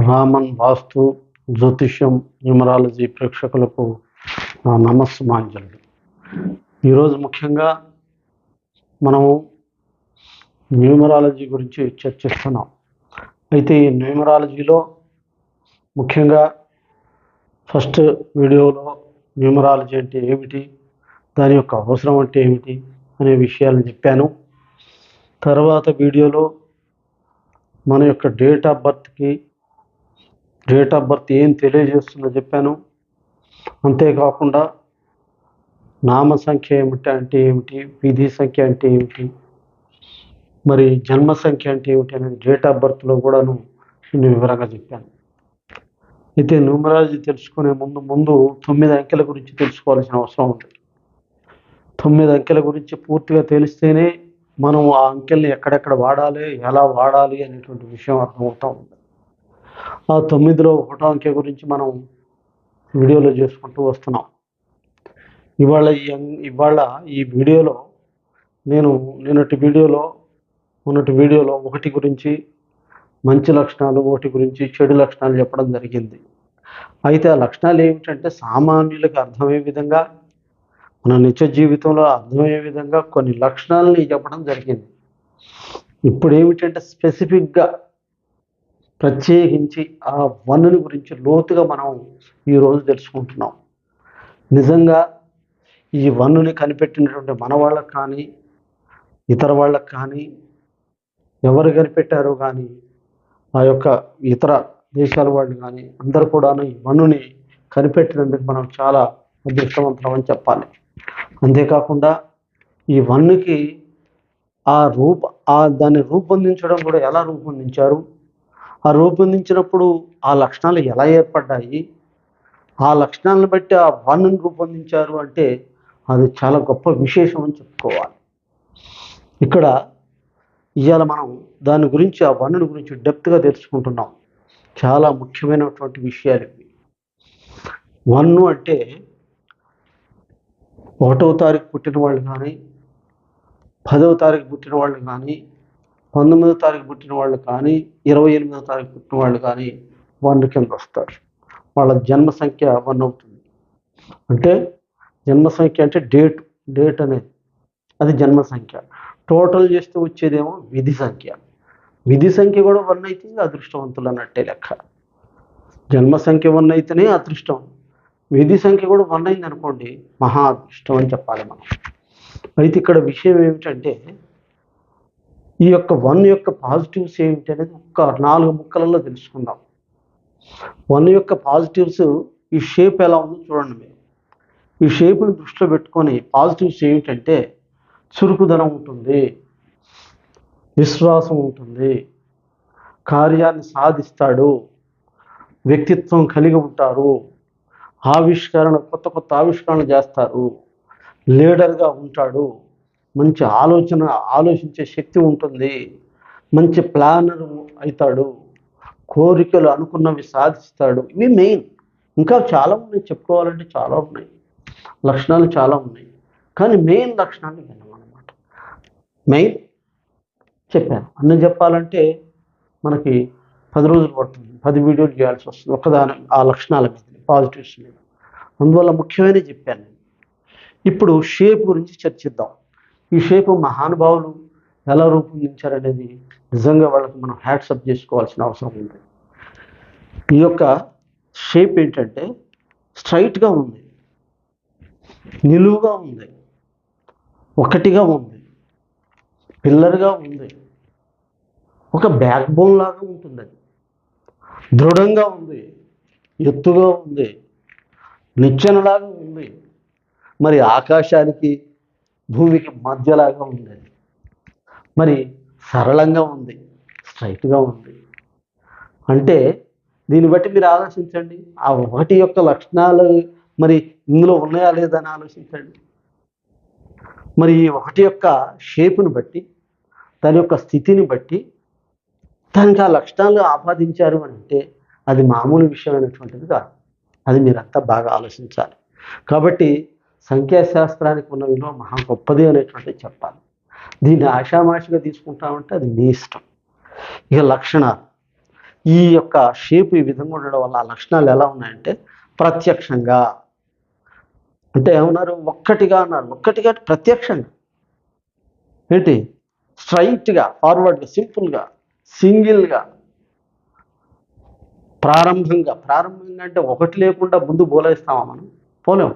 రామన్ వాస్తు జ్యోతిష్యం న్యూమరాలజీ ప్రేక్షకులకు నా నమస్సుమాంజలు. ఈరోజు ముఖ్యంగా మనము న్యూమరాలజీ గురించి చర్చిస్తున్నాం. అయితే ఈ న్యూమరాలజీలో ముఖ్యంగా ఫస్ట్ వీడియోలో న్యూమరాలజీ అంటే ఏమిటి దాని యొక్క అవసరం అంటే ఏమిటి అనే విషయాలు చెప్పాను. తర్వాత వీడియోలో మన యొక్క డేట్ ఆఫ్ బర్త్కి డేట్ ఆఫ్ బర్త్ ఏం తెలియజేస్తుందో చెప్పాను. అంతేకాకుండా నామ సంఖ్య ఏమిటి అంటే ఏమిటి? విధి సంఖ్య అంటే ఏమిటి? మరి జన్మ సంఖ్య అంటే ఏమిటి అనేది డేట్ ఆఫ్ బర్త్లో కూడాను నేను వివరంగా చెప్పాను. అయితే న్యూమరాలజీ తెలుసుకునే ముందు ముందు తొమ్మిది అంకెల గురించి తెలుసుకోవాల్సిన అవసరం ఉంది. తొమ్మిది అంకెల గురించి పూర్తిగా తెలిస్తేనే మనం ఆ అంకెల్ని ఎక్కడెక్కడ వాడాలి ఎలా వాడాలి అనేటువంటి విషయం అర్థమవుతూ ఉంది. ఆ తొమ్మిదిలో ఒకటో అంకె గురించి మనం వీడియోలో చేసుకుంటూ వస్తున్నాం. ఇవాళ ఈ ఇవాళ ఈ వీడియోలో నేను నిన్నటి వీడియోలో మొన్నటి వీడియోలో ఒకటి గురించి మంచి లక్షణాలు ఒకటి గురించి చెడు లక్షణాలు చెప్పడం జరిగింది. అయితే ఆ లక్షణాలు ఏమిటంటే సామాన్యులకు అర్థమయ్యే విధంగా మన నిత్య జీవితంలో అర్థమయ్యే విధంగా కొన్ని లక్షణాలని చెప్పడం జరిగింది. ఇప్పుడు ఏమిటంటే స్పెసిఫిక్గా ప్రత్యేకించి ఆ వన్నుని గురించి లోతుగా మనం ఈరోజు తెలుసుకుంటున్నాం. నిజంగా ఈ వన్నుని కనిపెట్టినటువంటి మన వాళ్ళకి కానీ ఇతర వాళ్ళకి కానీ ఎవరు కనిపెట్టారో కానీ ఆ యొక్క ఇతర దేశాల వాళ్ళు కానీ అందరు కూడాను ఈ వన్నుని కనిపెట్టినందుకు మనం చాలా అదృష్టవంతులం అని చెప్పాలి. అంతేకాకుండా ఈ వన్నుకి ఆ రూప ఆ దాన్ని రూపొందించడం కూడా ఎలా రూపొందించారు? ఆ రూపొందించినప్పుడు ఆ లక్షణాలు ఎలా ఏర్పడ్డాయి? ఆ లక్షణాలను బట్టి ఆ వన్నుని రూపొందించారు అంటే అది చాలా గొప్ప విశేషం అని చెప్పుకోవాలి. ఇక్కడ ఇవాళ మనం దాని గురించి ఆ వన్నుని గురించి డెప్త్గా తెలుసుకుంటున్నాం. చాలా ముఖ్యమైనటువంటి విషయాలు ఇవి. వన్ను అంటే ఒకటవ తారీఖు పుట్టిన వాళ్ళు కానీ పదవ తారీఖు పుట్టిన వాళ్ళు కానీ పంతొమ్మిదో తారీఖు పుట్టిన వాళ్ళు కానీ ఇరవై ఎనిమిదో తారీఖు పుట్టిన వాళ్ళు కానీ వన్ కింద వస్తారు. వాళ్ళ జన్మ సంఖ్య వన్ అవుతుంది. అంటే జన్మ సంఖ్య అంటే డేట్ డేట్ అనేది అది జన్మ సంఖ్య. టోటల్ చేస్తే వచ్చేదేమో విధి సంఖ్య. విధి సంఖ్య కూడా వన్ అయితే అదృష్టవంతులు అన్నట్టే లెక్క. జన్మ సంఖ్య వన్ అయితేనే అదృష్టం. విధి సంఖ్య కూడా వన్ అయింది అనుకోండి మహా అదృష్టం అని చెప్పాలి మనం. అయితే ఇక్కడ విషయం ఏమిటంటే ఈ యొక్క వన్ యొక్క పాజిటివ్స్ ఏమిటి అనేది ఒక్క నాలుగు ముక్కలలో తెలుసుకుందాం. వన్ యొక్క పాజిటివ్స్ ఈ షేప్ ఎలా ఉందో చూడండి మీరు. ఈ షేప్ని దృష్టిలో పెట్టుకొని పాజిటివ్స్ ఏమిటంటే చురుకుదనం ఉంటుంది విశ్వాసం ఉంటుంది కార్యాన్ని సాధిస్తాడు వ్యక్తిత్వం కలిగి ఉంటారు ఆవిష్కరణ కొత్త కొత్త ఆవిష్కరణ చేస్తారు లీడర్గా ఉంటాడు మంచి ఆలోచన ఆలోచించే శక్తి ఉంటుంది. మంచి ప్లానర్ అవుతాడు. కోరికలు అనుకున్నవి సాధిస్తాడు. ఇవి మెయిన్ ఇంకా చాలా ఉన్నాయి. చెప్పుకోవాలంటే చాలా ఉన్నాయి. లక్షణాలు చాలా ఉన్నాయి. కానీ మెయిన్ లక్షణాలు విన్నామన్నమాట మెయిన్ చెప్పాను. అన్నీ చెప్పాలంటే మనకి పది రోజులు పడుతుంది. పది వీడియోలు చేయాల్సి వస్తుంది. ఒకదాని ఆ లక్షణాల మీద పాజిటివ్స్ మీద. అందువల్ల ముఖ్యమైన చెప్పాను. ఇప్పుడు షేప్ గురించి చర్చిద్దాం. ఈ షేప్ మహానుభావులు ఎలా రూపొందించారనేది నిజంగా వాళ్ళకి మనం హ్యాట్సప్ చేసుకోవాల్సిన అవసరం ఉంది. ఈ యొక్క షేప్ ఏంటంటే స్ట్రైట్గా ఉంది. నిలువుగా ఉంది. ఒకటిగా ఉంది. పిల్లర్గా ఉంది. ఒక బ్యాక్ బోన్ లాగా ఉంటుంది అది. దృఢంగా ఉంది. ఎత్తుగా ఉంది. నిచ్చెనలాగా ఉంది. మరి ఆకాశానికి భూమికి మధ్యలాగా ఉంది. మరి సరళంగా ఉంది స్ట్రైట్గా ఉంది. అంటే దీన్ని బట్టి మీరు ఆలోచించండి. ఆ ఒకటి యొక్క లక్షణాలు మరి ఇందులో ఉన్నాయా లేదా అని ఆలోచించండి. మరి ఈ ఒకటి యొక్క షేపుని బట్టి దాని యొక్క స్థితిని బట్టి దానికి ఆ లక్షణాలు ఆపాదించారు అంటే అది మామూలు విషయమైనటువంటిది కాదు. అది మీరంతా బాగా ఆలోచించాలి. కాబట్టి సంఖ్యాశాస్త్రానికి ఉన్న విలువ మహా గొప్పది అనేటువంటిది చెప్పాలి. దీన్ని ఆషామాషిగా తీసుకుంటామంటే అది మీ ఇష్టం. ఇక లక్షణాలు. ఈ యొక్క షేప్ ఈ విధంగా ఉండడం వల్ల ఆ లక్షణాలు ఎలా ఉన్నాయంటే ప్రత్యక్షంగా. అంటే ఏమన్నారు? ఒక్కటిగా అన్నారు. ఒక్కటిగా అంటే ప్రత్యక్షంగా. ఏంటి? స్ట్రైట్గా ఫార్వర్డ్గా సింపుల్గా సింగిల్గా. ప్రారంభంగా. ప్రారంభంగా అంటే ఒకటి లేకుండా ముందు బోలేస్తామా మనం? పోలేం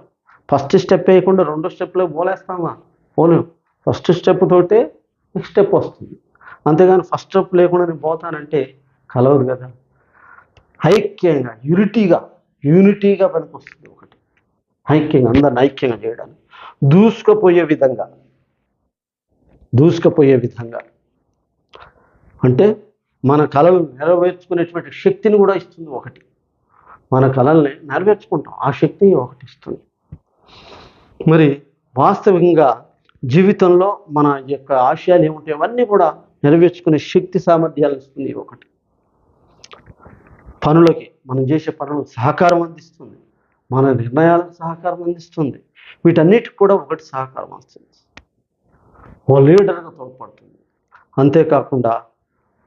ఫస్ట్ స్టెప్ వేయకుండా రెండో స్టెప్లో బోలేస్తామా? పోలేం. ఫస్ట్ స్టెప్ తోటే నెక్స్ట్ స్టెప్ వస్తుంది. అంతేగాని ఫస్ట్ స్టెప్ లేకుండా నేను పోతానంటే కలవదు కదా. ఐక్యంగా యూనిటీగా యూనిటీగా పనికొస్తుంది ఒకటి. ఐక్యంగా అందరిని ఐక్యంగా చేయడానికి. దూసుకుపోయే విధంగా. దూసుకుపోయే విధంగా. అంటే మన కళలు నెరవేర్చుకునేటువంటి శక్తిని కూడా ఇస్తుంది ఒకటి. మన కళల్ని నెరవేర్చుకుంటాం. ఆ శక్తి ఒకటి ఇస్తుంది. మరి వాస్తవికంగా జీవితంలో మన యొక్క ఆశయాలు ఏముంటాయి అవన్నీ కూడా నెరవేర్చుకునే శక్తి సామర్థ్యాలు ఇస్తుంది ఒకటి. పనులకి మనం చేసే పనులకు సహకారం అందిస్తుంది. మన నిర్ణయాలకు సహకారం అందిస్తుంది. వీటన్నిటికి కూడా ఒకటి సహకారం వస్తుంది. ఓ లీడర్గా తోడ్పడుతుంది. అంతేకాకుండా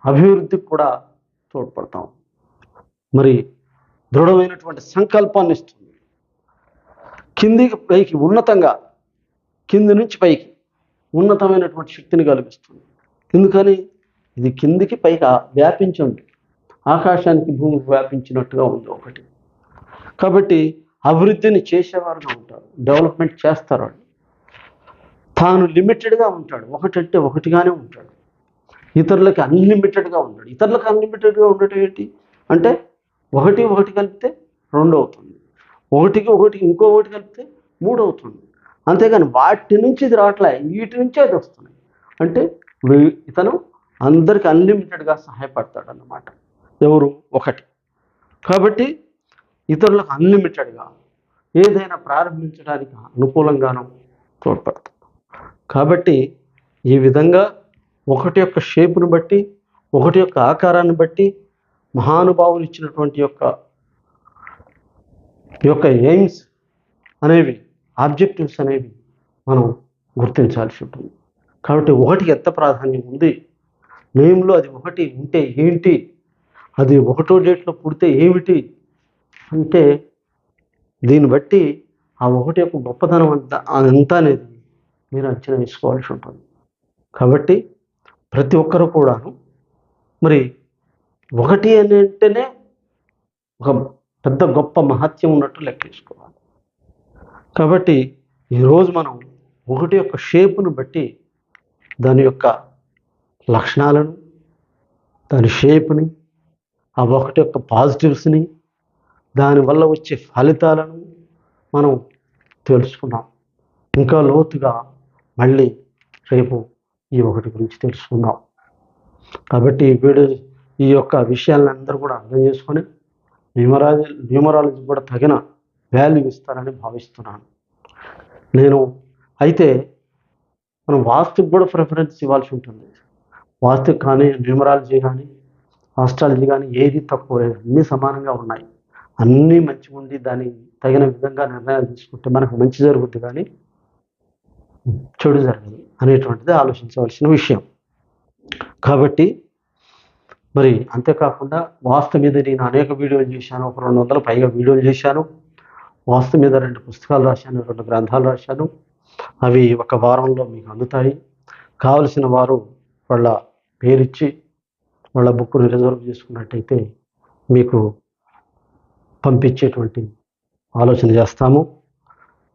అభివృద్ధికి కూడా తోడ్పడతాం. మరి దృఢమైనటువంటి సంకల్పాన్ని ఇస్తుంది. కిందికి పైకి ఉన్నతంగా కింది నుంచి పైకి ఉన్నతమైనటువంటి శక్తిని కల్పిస్తుంది. ఎందుకని? ఇది కిందికి పైకి వ్యాపించి ఉంది ఆకాశానికి భూమికి వ్యాపించినట్టుగా ఉంది ఒకటి. కాబట్టి అభివృద్ధిని చేసేవారుగా ఉంటారు. డెవలప్మెంట్ చేస్తారు వాళ్ళు. తాను లిమిటెడ్గా ఉంటాడు. ఒకటంటే ఒకటిగానే ఉంటాడు. ఇతరులకి అన్లిమిటెడ్గా ఉంటాడు ఇతరులకు అన్లిమిటెడ్గా ఉండటం ఏంటి? అంటే ఒకటి ఒకటి కలిపితే రెండు అవుతుంది ఒకటికి ఒకటికి ఇంకో ఒకటి కలిపితే మూడు అవుతుంది. అంతేగాని వాటి నుంచి ఇది రావట్లే వీటి నుంచే అది వస్తున్నాయి. అంటే ఇతను అందరికి అన్లిమిటెడ్గా సహాయపడతాడు అన్నమాట ఎవరు? ఒకటి. కాబట్టి ఇతరులకు అన్లిమిటెడ్గా ఏదైనా ప్రారంభించడానికి అనుకూలంగాను తోడ్పడతాడు. కాబట్టి ఈ విధంగా ఒకటి యొక్క షేపును బట్టి ఒకటి యొక్క ఆకారాన్ని బట్టి మహానుభావులు ఇచ్చినటువంటి యొక్క యొక్క ఎయిమ్స్ అనేవి ఆబ్జెక్టివ్స్ అనేవి మనం గుర్తించాల్సి ఉంటుంది. కాబట్టి ఒకటికి ఎంత ప్రాధాన్యం ఉంది? నేమ్లో అది ఒకటి ఉంటే ఏంటి? అది ఒకటో డేట్లో పుడితే ఏమిటి? అంటే దీన్ని బట్టి ఆ ఒకటి యొక్క గొప్పతనం అంత అదంతా అనేది మీరు అంచనా వేసుకోవాల్సి ఉంటుంది. కాబట్టి ప్రతి ఒక్కరు కూడాను మరి ఒకటి అని అంటేనే ఒక పెద్ద గొప్ప మహత్యం ఉన్నట్టు లెక్కేసుకోవాలి కాబట్టి ఈరోజు మనం ఒకటి యొక్క షేపును బట్టి దాని యొక్క లక్షణాలను దాని షేప్ని ఆ ఒకటి యొక్క పాజిటివ్స్ని దానివల్ల వచ్చే ఫలితాలను మనం తెలుసుకున్నాం ఇంకా లోతుగా మళ్ళీ రేపు ఈ ఒకటి గురించి తెలుసుకుందాం. కాబట్టి ఈ వీడియో ఈ యొక్క విషయాలను అందరూ కూడా అర్థం చేసుకొని న్యూమరాలజీ న్యూమరాలజీ కూడా తగిన వాల్యూ ఇస్తారని భావిస్తున్నాను. నేను అయితే మనం వాస్తుకు కూడా ప్రిఫరెన్స్ ఇవ్వాల్సి ఉంటుంది. వాస్తు కానీ న్యూమరాలజీ కానీ ఆస్ట్రాలజీ కానీ ఏది తక్కువ లేదు. అన్నీ సమానంగా ఉన్నాయి. అన్నీ మంచిగా ఉండి దాని తగిన విధంగా నిర్ణయాలు తీసుకుంటే మనకు మంచి జరుగుద్ది కానీ చెడు జరగదు అనేటువంటిది ఆలోచించవలసిన విషయం. కాబట్టి మరి అంతేకాకుండా వాస్తు మీద నేను అనేక వీడియోలు చేశాను ఒక రెండు వందల పైగా వీడియోలు చేశాను. వాస్తు మీద రెండు పుస్తకాలు రాశాను రెండు గ్రంథాలు రాశాను. అవి ఒక వారంలో మీకు అందుతాయి. కావలసిన వారు వాళ్ళ పేరిచ్చి వాళ్ళ బుక్కును రిజర్వ్ చేసుకున్నట్టయితే మీకు పంపించేటువంటి ఆలోచన చేస్తాము.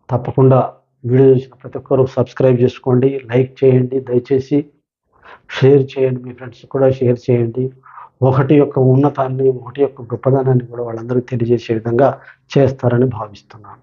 తప్పకుండా వీడియో చూసిన ప్రతి ఒక్కరూ సబ్స్క్రైబ్ చేసుకోండి లైక్ చేయండి దయచేసి షేర్ చేయండి మీ ఫ్రెండ్స్ కూడా షేర్ చేయండి. ఒకటి యొక్క ఉన్నతాన్ని ఒకటి యొక్క గొప్పదనాన్ని కూడా వాళ్ళందరికీ తెలియజేసే విధంగా చేస్తారని భావిస్తున్నాను.